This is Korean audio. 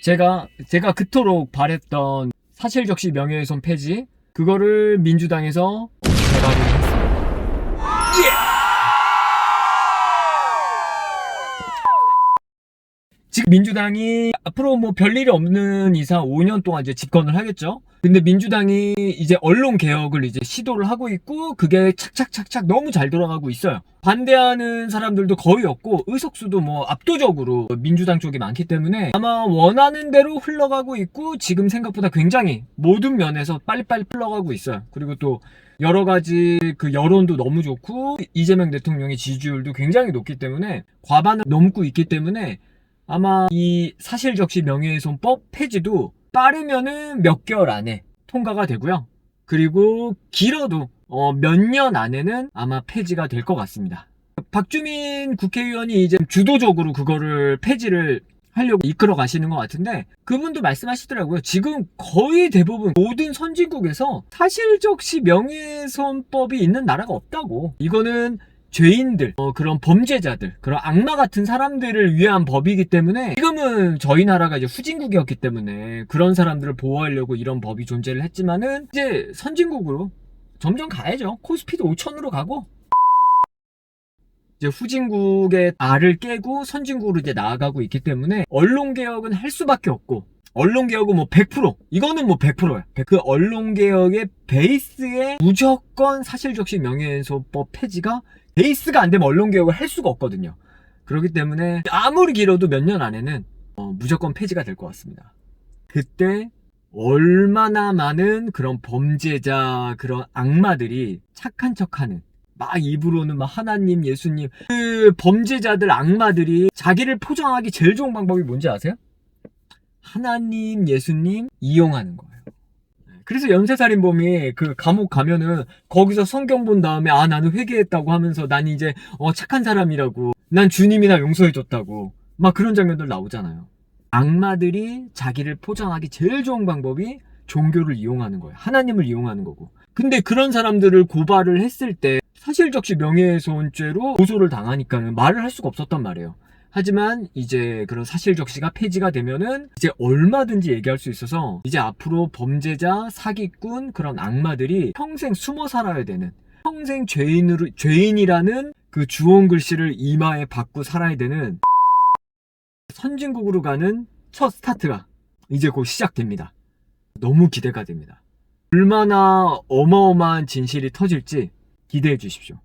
제가 제가 그토록 바랬던 사실적시 명예훼손 폐지 그거를 민주당에서 개발을 했습니다. 지금 민주당이 앞으로 뭐 별일이 없는 이상 5년 동안 이제 집권을 하겠죠. 근데 민주당이 이제 언론 개혁을 이제 시도를 하고 있고 그게 착착착착 너무 잘 돌아가고 있어요. 반대하는 사람들도 거의 없고 의석수도 뭐 압도적으로 민주당 쪽이 많기 때문에 아마 원하는 대로 흘러가고 있고 지금 생각보다 굉장히 모든 면에서 빨리빨리 흘러가고 있어요. 그리고 또 여러 가지 그 여론도 너무 좋고 이재명 대통령의 지지율도 굉장히 높기 때문에 과반을 넘고 있기 때문에 아마 이 사실적시 명예훼손법 폐지도 빠르면은 몇 개월 안에 통과가 되고요. 그리고 길어도 어, 몇 년 안에는 아마 폐지가 될 것 같습니다. 박주민 국회의원이 이제 주도적으로 그거를 폐지를 하려고 이끌어 가시는 것 같은데 그분도 말씀하시더라고요. 지금 거의 대부분 모든 선진국에서 사실적시 명예훼손법이 있는 나라가 없다고. 이거는 죄인들, 어, 그런 범죄자들, 그런 악마 같은 사람들을 위한 법이기 때문에 지금은 저희 나라가 이제 후진국이었기 때문에 그런 사람들을 보호하려고 이런 법이 존재를 했지만은 이제 선진국으로 점점 가야죠. 코스피도 5천으로 가고 이제 후진국의 알을 깨고 선진국으로 이제 나아가고 있기 때문에 언론 개혁은 할 수밖에 없고 언론 개혁은 뭐 100% 이거는 뭐 100%야. 그 언론 개혁의 베이스에 무조건 사실적시 명예훼손법 폐지가 베이스가 안 되면 언론 개혁을 할 수가 없거든요. 그렇기 때문에 아무리 길어도 몇 년 안에는 어, 무조건 폐지가 될 것 같습니다. 그때 얼마나 많은 그런 범죄자 그런 악마들이 착한 척하는 막 입으로는 막 하나님 예수님 그 범죄자들 악마들이 자기를 포장하기 제일 좋은 방법이 뭔지 아세요? 하나님 예수님 이용하는 거예요. 그래서 연쇄살인범이 그 감옥 가면은 거기서 성경 본 다음에 아 나는 회개했다고 하면서 난 이제 어 착한 사람이라고 난 주님이 나 용서해줬다고 막 그런 장면들 나오잖아요. 악마들이 자기를 포장하기 제일 좋은 방법이 종교를 이용하는 거예요. 하나님을 이용하는 거고. 근데 그런 사람들을 고발을 했을 때 사실적시 명예훼손죄로 고소를 당하니까는 말을 할 수가 없었단 말이에요. 하지만 이제 그런 사실적시가 폐지가 되면은 이제 얼마든지 얘기할 수 있어서 이제 앞으로 범죄자, 사기꾼 그런 악마들이 평생 숨어 살아야 되는 평생 죄인으로 죄인이라는 그 주홍 글씨를 이마에 받고 살아야 되는 선진국으로 가는 첫 스타트가 이제 곧 시작됩니다. 너무 기대가 됩니다. 얼마나 어마어마한 진실이 터질지 기대해 주십시오.